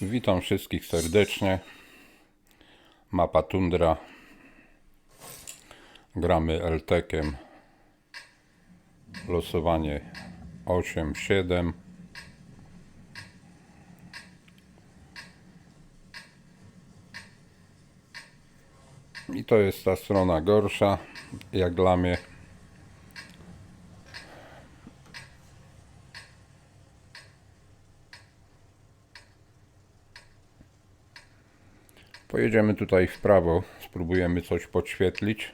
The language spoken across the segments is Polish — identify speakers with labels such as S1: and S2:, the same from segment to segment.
S1: Witam wszystkich serdecznie. Mapa Tundra. Gramy LTK-iem. Losowanie 8-7. I to jest ta strona gorsza, jak dla mnie. Pojedziemy tutaj w prawo, spróbujemy coś podświetlić.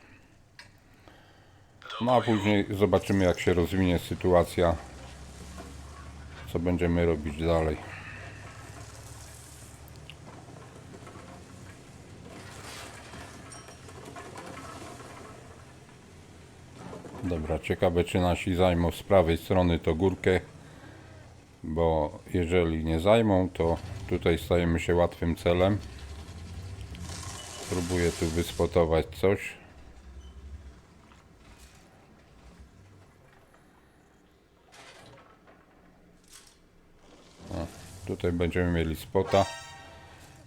S1: No a później zobaczymy jak się rozwinie sytuacja, co będziemy robić dalej. Dobra, ciekawe czy nasi zajmą z prawej strony to górkę, bo jeżeli nie zajmą, to tutaj stajemy się łatwym celem. Próbuję tu wyspotować coś. O, tutaj będziemy mieli spota,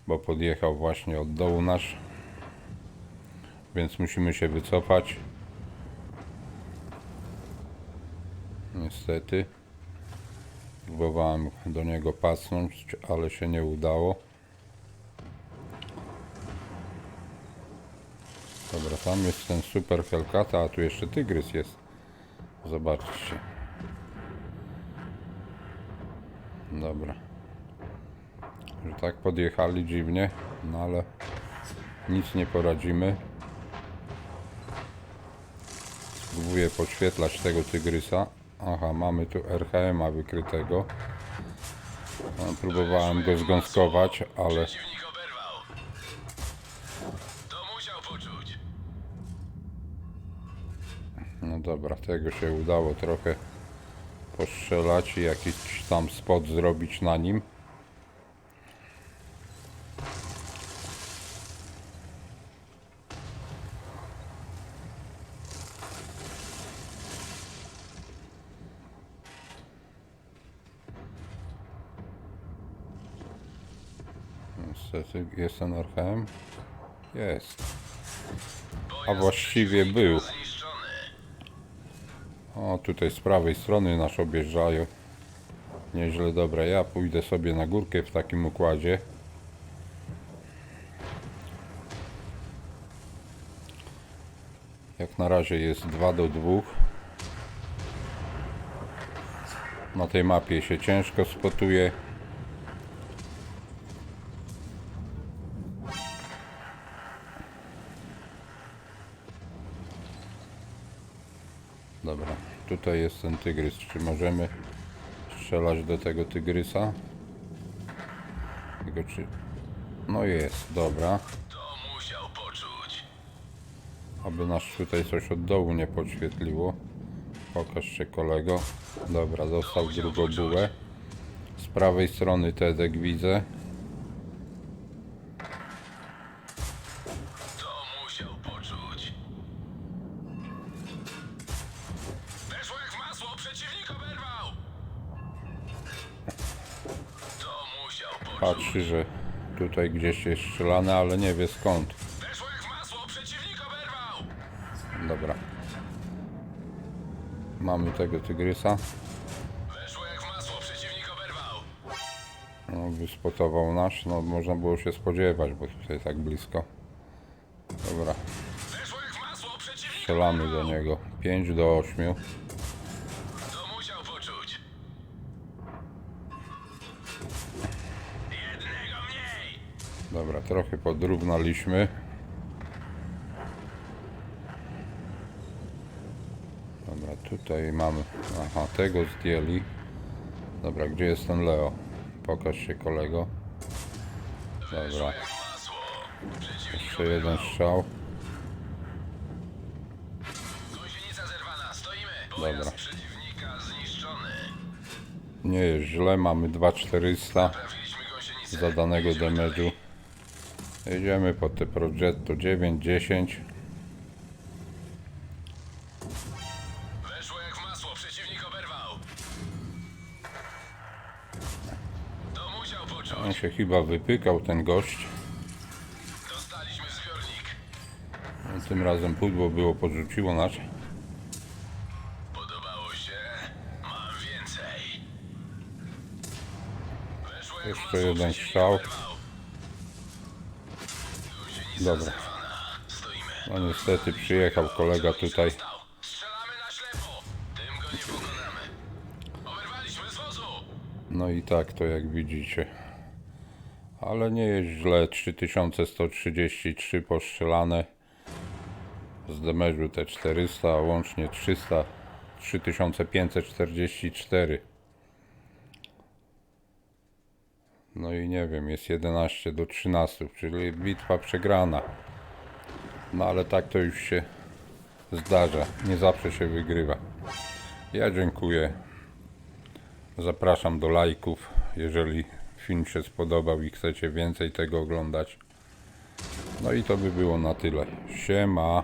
S1: bo podjechał właśnie od dołu nasz. Więc musimy się wycofać. Niestety. Próbowałem do niego pasnąć, ale się nie udało. Dobra, tam jest ten super Hellcata, a tu jeszcze tygrys jest. Zobaczcie. Dobra. Że tak podjechali dziwnie, no ale nic nie poradzimy. Spróbuję podświetlać tego tygrysa. Aha, mamy tu RHM-a wykrytego. No, Próbowałem go zgąskować, ale No dobra, tego się udało trochę postrzelać i jakiś tam spot zrobić na nim. Niestety jest ten? Jest. A właściwie był. O, tutaj z prawej strony nas objeżdżają. Nieźle, dobra. Ja pójdę sobie na górkę w takim układzie. Jak na razie jest 2 do 2. Na tej mapie się ciężko spotuje. Dobra, tutaj jest ten tygrys. Czy możemy strzelać do tego tygrysa? Tego czy... No jest, dobra.
S2: To musiał poczuć.
S1: Aby nas tutaj coś od dołu nie podświetliło. Pokaż się kolego. Dobra, dostał drugą bułę. Z prawej strony Tedek widzę. Patrzy, że tutaj gdzieś jest strzelane, ale nie wie skąd.
S2: Weszło jak w masło. Przeciwnik oberwał.
S1: Dobra. Mamy tego tygrysa.
S2: Weszło jak masło. Przeciwnik oberwał.
S1: No, wyspotował nasz, no można było się spodziewać, bo tutaj tak blisko. Dobra,
S2: Weszło jak w masło. Przeciwnik
S1: strzelamy do niego. 5 do 8. Dobra, trochę podrównaliśmy. Dobra, tutaj mamy. Aha, tego zdjęli. Dobra, gdzie jest ten Leo? Pokaż się kolego. Dobra, jeszcze jeden strzał. Dobra. Nie jest źle, mamy 2400
S2: Trafiliśmy gąsienicę.
S1: zadanego damage'u. Jedziemy po te Progetto 9, 10.
S2: Weszło jak w masło, przeciwnik oberwał. To musiał poczuć.
S1: On się chyba wypykał, ten gość.
S2: Dostaliśmy zbiornik.
S1: Tym razem pudło było, podrzuciło nas.
S2: Podobało się? Mam więcej. Weszło
S1: Jeszcze jeden strzał.
S2: oberwał.
S1: Dobra. No niestety przyjechał kolega tutaj. No i tak to jak widzicie. Ale nie jest źle. 3133 postrzelane. Z demerzu te 400, a łącznie 300. 3544. No i nie wiem, jest 11 do 13, czyli bitwa przegrana. No ale tak to już się zdarza. Nie zawsze się wygrywa. Ja dziękuję. Zapraszam do lajków, jeżeli film się spodobał i chcecie więcej tego oglądać. No i to by było na tyle. Siema.